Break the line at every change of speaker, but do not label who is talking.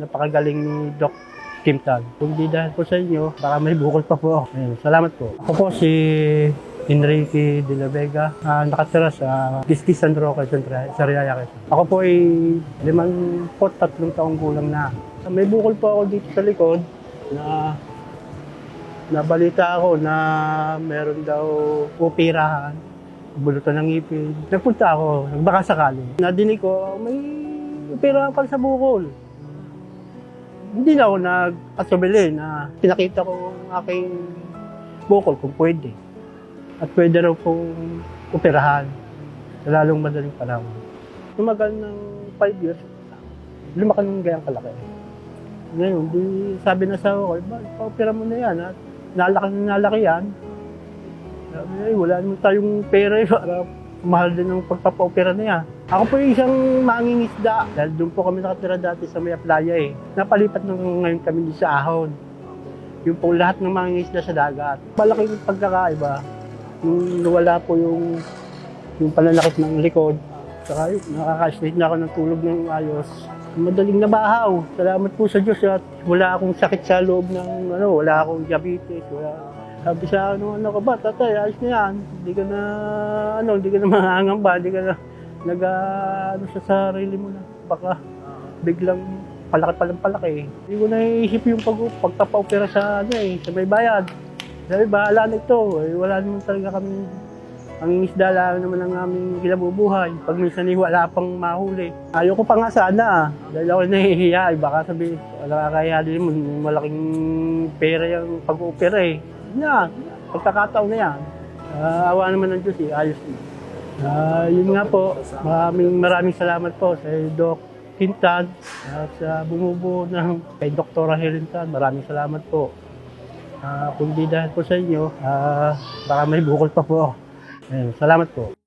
Napakagaling ni Doc Kim Tan. Kung di dahil po sa inyo, baka may bukol pa po. Ayun, salamat po. Ako po si Enrique de la Vega, ah, nakatira sa Kiskis San Roque, sa Riaya. Ako po ay limang po tatlong taong gulang na. May bukol po ako dito sa likod na nabalita ako na meron daw operahan, bulutan ng ngipin. Nagpunta ako, baka sakali. Nadinig ko, may operahan pala sa bukol. Hindi na ako nag-asubili na pinakita ko ang aking bukol kung pwede. At pwede raw pong operahan lalong madaling panahon. Tumagal ng 5 years, lumaki ng gayang kalaki. Ngayon, di, sabi na sa ako, pa-opera mo na yan. At nalaki na nalaki yan. Sabi, wala naman tayong pera eh, para mahal din ng pagpapa-opera na yan. Ako po yung isang mangingisda. Dahil doon po kami nakatira dati sa Maya Playa eh. Napalipat na ngayon kami sa Ahon. Yung po lahat ng mangingisda sa dagat. Malaking pagkakaiba. Nung nawala po yung yung pananakit ng likod. Saka nakaka-sleep na ako ng tulog ng ayos. Madaling nabahaw. Salamat po sa Diyos at wala akong sakit sa loob ng ano, wala akong diabetes, wala. Sabi sa akin, ano ka ba, tatay, ayos na yan. Hindi ka na, ano, hindi ka na mangangamba, hindi ka na nag, ah, ano sa sarili mo na. Baka biglang palaki palang palaki. Hindi ko naiisip yung pag, pagpapa-opera sa, ano eh, sa may bayad. Sabi, bahala na ito. Eh, wala naman talaga kami ang isda lang naman ang aming kinabubuhay. Pag minsan eh, wala pang mahuli. Ayoko pa nga sana ah. Dahil ako nahihiya. Eh, baka sabi, nakakaya din mo, malaking pera yung pag-opera eh. Na, pagkakataon na yan. Ah, awa naman ng Diyos eh, ayos na. Ah, yun nga po, maraming maraming salamat po sa Doc Hintan at sa bumubuo ng kay Dr. Helen Tan. Maraming salamat po. Ah, kung di dahil po sa inyo, ah, baka may bukol pa po. Ayun, salamat po.